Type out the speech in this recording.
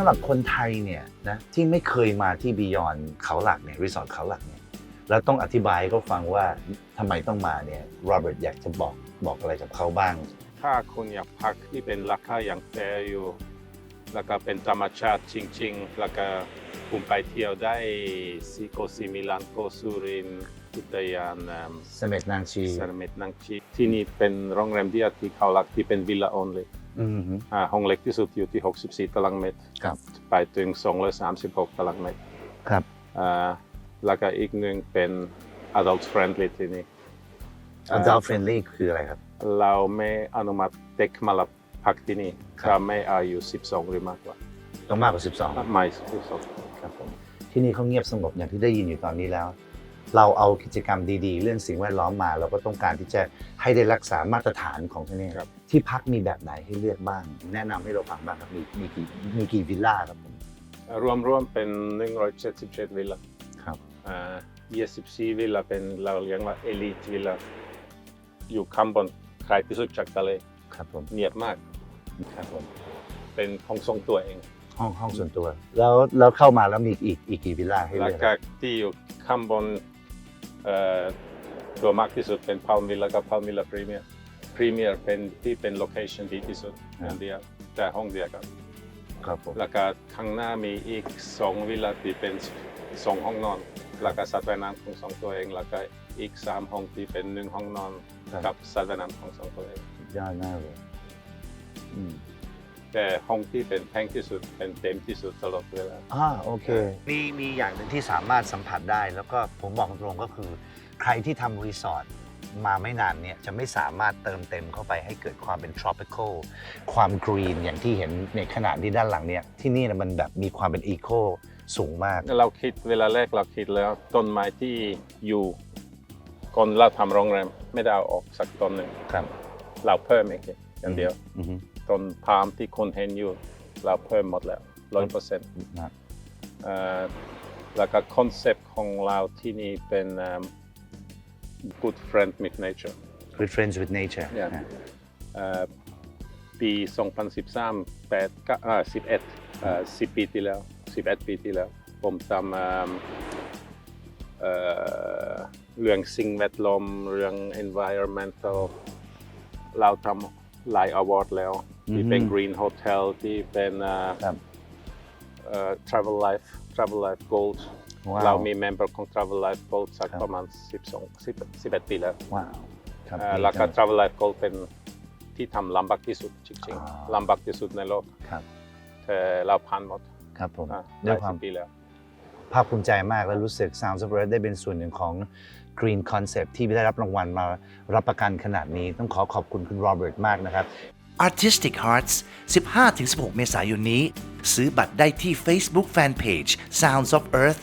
ำหรับคนไทยเนี่ยนะที่ไม่เคยมาที่บียอนเขาหลักเนี่ยรีสอร์ทเขาหลักเนี่ยแล้วต้องอธิบายให้เขาฟังว่าทำไมต้องมาเนี่ยโรเบิร์ตอยากจะบอกบอกอะไรกับเขาบ้าง ถ้าคุณอยากพักที่เป็นราคาอย่างแฟร์อยู่ แล้วก็เป็นธรรมชาติจริง ๆ แล้วก็คุณไปเที่ยวได้ซิโกซิมิลานโกซูรินทร์อุทยานเอิ่มเสม็ดนางชีเซรามิดนังชีที่นี่เป็นโรงแรมเดียวที่เขาหลักที่เป็นวิลล่า only อืมฮึอ่า ห้องเล็กที่สุดอยู่ที่ 64 ตารางเมตรครับไปถึง 236 ตารางเมตรครับอ่าแล้วก็อีกหนึ่งเป็น adult friendly ที่นี่ adult friendly คืออะไรครับ เราไม่อนุมัติเด็กมาลับพักที่นี่ครับถ้าไม่อายุ 12 หรือมากกว่าต้องมากกว่า 12ไม่12ครับผมที่นี่เขาเงียบสงบอย่างที่ได้ยินอยู่ตอนนี้แล้ว เราเอากิจกรรมดีๆ เรื่องสิ่งแวดล้อมมา เราก็ต้องการที่จะให้ได้รักษามาตรฐานของที่นี่ครับที่พักมีแบบไหนให้เลือกบ้าง แนะนำให้เราฟังบ้างครับมีมีกี่มีกี่วิลล่าครับผมรวมรวมๆเป็น177วิลล่าครับอ่า24วิลล่าเป็นเราเรียกว่า elite วิลล่าอยู่ข้างบนใครที่สุดจากทะเลครับผมเงียบมากครับผมเป็นของทรงตัวเองห้องห้องส่วนตัว แล้วแล้วเข้ามาแล้วมีอีกอีกกี่วิลล่าให้แล้วเลือกก็ที่อยู่ข้างบน เอ่อตัวมากที่สุดเป็น Palm Villa กับ Palm Villa Premier Premier เป็นที่เป็นโลเคชันดีที่สุดอันเดียวแต่ห้องเดียวกันครับผมแล้วก็ข้างหน้ามีอีกสองวิลล่าที่เป็นสองห้องนอนแล้วก็สระว่ายน้ำของสองตัวเองแล้วก็อีกสามห้องที่เป็นหนึ่งห้องนอนกับสระว่ายน้ำของสองตัวเองสุดยอดมากเลยอืม แต่ห้องที่เป็นแพงที่สุดเป็นเต็มที่สุดตลอดเวลา อ่าโอเค มีมีอย่างหนึ่งที่สามารถสัมผัสได้ แล้วก็ผมบอกตรงๆก็คือ ใครที่ทำรีสอร์ทมาไม่นานเนี่ยจะไม่สามารถเติมเต็มเข้าไปให้เกิดความเป็น tropical ความกรีนอย่างที่เห็นในขนาดที่ด้านหลังเนี่ยที่นี่นะมันแบบมีความเป็นอีโคสูงมาก เราคิดเวลาแรกเราคิดแล้วต้นไม้ที่อยู่ก่อนเราทำโรงแรมไม่ได้เอาออกสักต้นหนึ่งครับ เราเพิ่มเองอย่างเดียว อือฮึต้ นพาล์มที่คนเห็นอยู่เราเพิ่มหมดแล้วร้อยเปอร์เซ็นต์นะแล้วก็คอนเซปต์ของเราที่นี่เป็น um, good friend with nature good friends with nature Yeah. นะเอ่อปี 2013 8ก็อ่า11เอ่อ10 ปีที่แล้ว 11 ปีที่แล้ว ผมทำเอิ่มเอ่อเรื่องสิ่งแวดล้อมเรื่อง environmental เราทำหลาย award แล้ว ที่เป็นอือฮึ Green Hotel ที่เป็นเอ่อครับเอ่อ Travel Life Travel Life Gold ว้าวเรามี member ของ Travel Life Gold สักครับประมาณ 12 10 11ปีแล้วว้าวครับเอ่อดีแล้วก็จัง Travel Life Gold เป็นที่ทำลำบากที่สุดจริงอ่าๆลำบากที่สุดในโลกครับแต่เราผ่านหมดครับผมอะด้วยความหลสิบปีแล้วภาคภูมิใจมากและรู้สึก Sounds of Earth ได้เป็นส่วนหนึ่งของ Green Concept ที่ได้รับรางวัลมารับประกันขนาดนี้ ต้องขอขอบคุณคุณโรเบิร์ตมากนะครับ Artistic Hearts 15-16 เมษายนนี้ ซื้อบัตรได้ที่ Facebook Fanpage Sounds of Earth